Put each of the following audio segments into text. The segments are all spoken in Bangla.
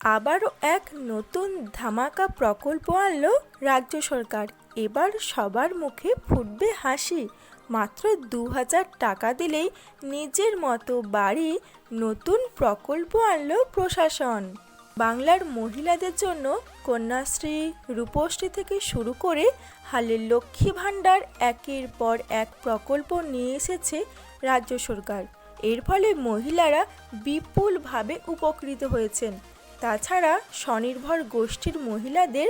আবারও এক নতুন ধামাকা প্রকল্প আনল রাজ্য সরকার। এবার সবার মুখে ফুটবে হাসি। মাত্র দু হাজার টাকা দিলেই নিজের মতো বাড়ি নতুন প্রকল্প আনল প্রশাসন। বাংলার মহিলাদের জন্য কন্যাশ্রী, রূপশ্রী থেকে শুরু করে হালের লক্ষ্মী ভাণ্ডার একের পর এক প্রকল্প নিয়ে এসেছে রাজ্য সরকার। এর ফলে মহিলারা বিপুলভাবে উপকৃত হয়েছেন। তাছাড়া স্বনির্ভর গোষ্ঠীর মহিলাদের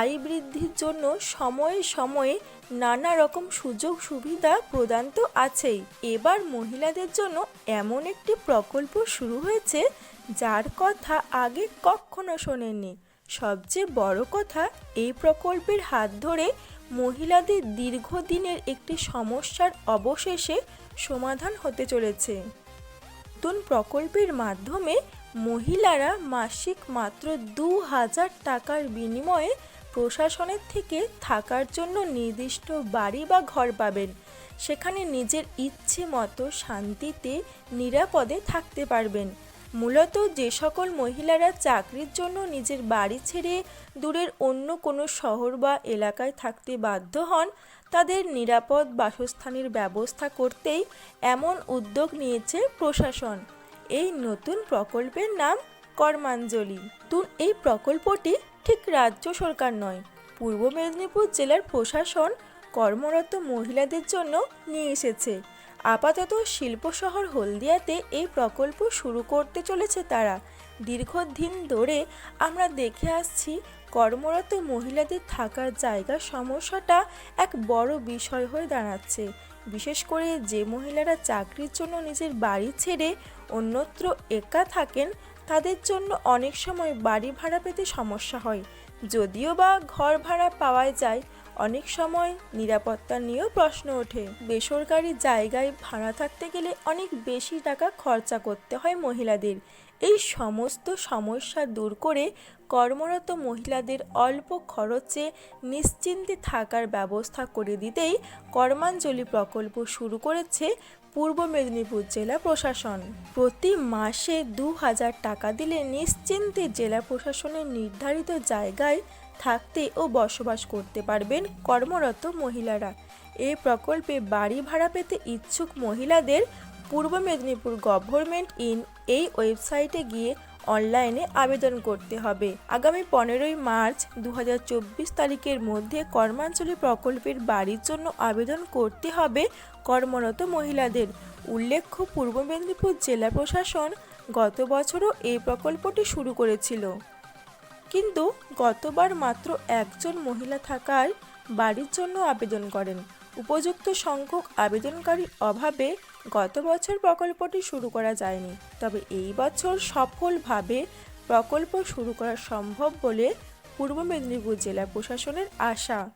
আয় বৃদ্ধির জন্য সময়ে সময়ে নানা রকম সুযোগ সুবিধা প্রদান তো আছেই। এবার মহিলাদের জন্য এমন একটি প্রকল্প শুরু হয়েছে, যার কথা আগে কখনো শোনেননি। সবচেয়ে বড় কথা, এই প্রকল্পের হাত ধরে মহিলাদের দীর্ঘদিনের একটি সমস্যার অবশেষে সমাধান হতে চলেছে। নতুন প্রকল্পের মাধ্যমে মহিলারা মাসিক মাত্র দু হাজার টাকার বিনিময়ে প্রশাসনের থেকে থাকার জন্য নির্দিষ্ট বাড়ি বা ঘর পাবেন। সেখানে নিজের ইচ্ছে মতো শান্তিতে, নিরাপদে থাকতে পারবেন। মূলত যে সকল মহিলারা চাকরির জন্য নিজের বাড়ি ছেড়ে দূরের অন্য কোনো শহর বা এলাকায় থাকতে বাধ্য হন, তাদের নিরাপদ বাসস্থানের ব্যবস্থা করতেই এমন উদ্যোগ নিয়েছে প্রশাসন। এই নতুন প্রকল্পের নাম কর্মাঞ্জলি। তুন এই প্রকল্পটি ঠিক রাজ্য সরকার নয়, পূর্ব মেদিনীপুর জেলার প্রশাসন কর্মরত মহিলাদের জন্য নিয়ে এসেছে। আপাতত শিল্প শহর হলদিয়াতে এই প্রকল্প শুরু করতে চলেছে তারা। দীর্ঘদিন ধরে আমরা দেখে আসছি কর্মরত মহিলাদের থাকার জায়গার সমস্যাটা এক বড় বিষয় হয়ে দাঁড়াচ্ছে। বিশেষ করে যে মহিলারা চাকরির জন্য নিজের বাড়ি ছেড়ে অন্যত্র একা থাকেন, তাদের জন্য অনেক সময় বাড়ি ভাড়া পেতে সমস্যা হয়। যদিও বা ঘর ভাড়া পাওয়া যায় অনেক সময় নিরাপত্তা নিয়েও প্রশ্ন ওঠে। বেসরকারি জায়গায় ভাড়া থাকতে গেলে অনেক বেশি টাকা খরচা করতে হয় মহিলাদের। এই সমস্ত সমস্যা দূর করে কর্মরত মহিলাদের অল্প খরচে নিশ্চিন্তে থাকার ব্যবস্থা করে দিতেই কর্মাঞ্জলি প্রকল্প শুরু করেছে পূর্ব মেদিনীপুর জেলা প্রশাসন। প্রতি মাসে দু হাজার টাকা দিলে নিশ্চিন্তে জেলা প্রশাসনের নির্ধারিত জায়গায় থাকতে ও বসবাস করতে পারবেন কর্মরত মহিলারা। এই প্রকল্পে বাড়ি ভাড়া পেতে ইচ্ছুক মহিলাদের পূর্ব মেদিনীপুর গভর্নমেন্ট ইন এই ওয়েবসাইটে গিয়ে অনলাইনে আবেদন করতে হবে। আগামী পনেরোই মার্চ দু হাজার চব্বিশ তারিখের মধ্যে কর্মাঞ্চলী প্রকল্পের বাড়ির জন্য আবেদন করতে হবে কর্মরত মহিলাদের। উল্লেখ্য, পূর্ব মেদিনীপুর জেলা প্রশাসন গত বছরও এই প্রকল্পটি শুরু করেছিল। কিন্তু গতবার মাত্র একজন মহিলা থাকায় বাড়ির জন্য আবেদন করেন। উপযুক্ত সংখ্যক আবেদনকারীর অভাবে গত বছর প্রকল্পটি শুরু করা যায়নি। তবে এই বছর সফলভাবে প্রকল্প শুরু করা সম্ভব বলে পূর্ব মেদিনীপুর জেলা প্রশাসনের আশা।